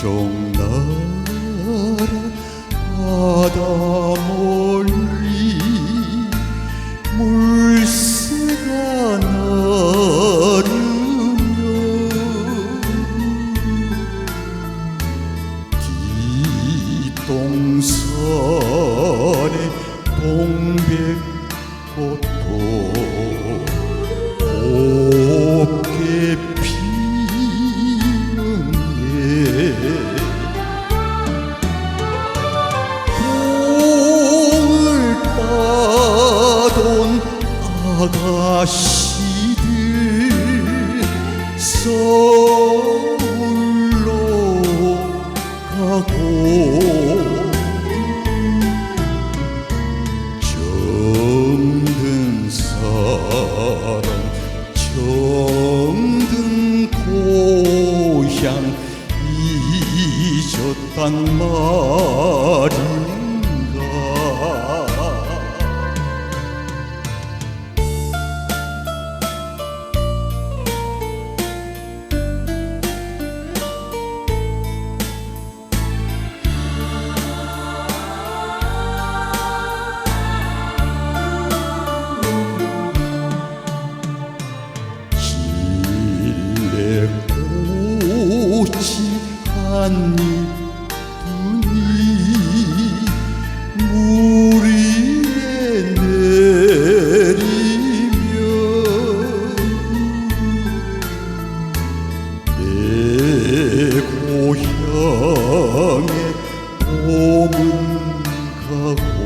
종나라 바다 멀리 물새가 나르며 뒷동산에 동백꽃도 아가씨들 서울로 가고 정든 사랑 정든 고향 잊었단 말인 한입 두니 물 위에 내리며 내 고향에 봄은 가고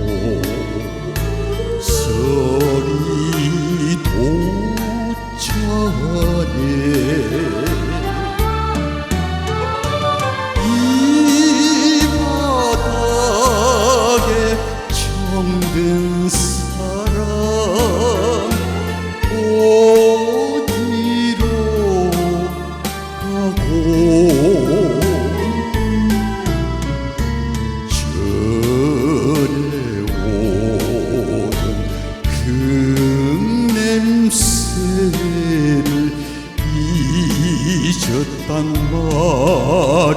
잊었단 말인가?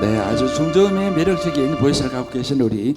네, 아주 중저음의 매력적인 보이스를 갖고 계신 우리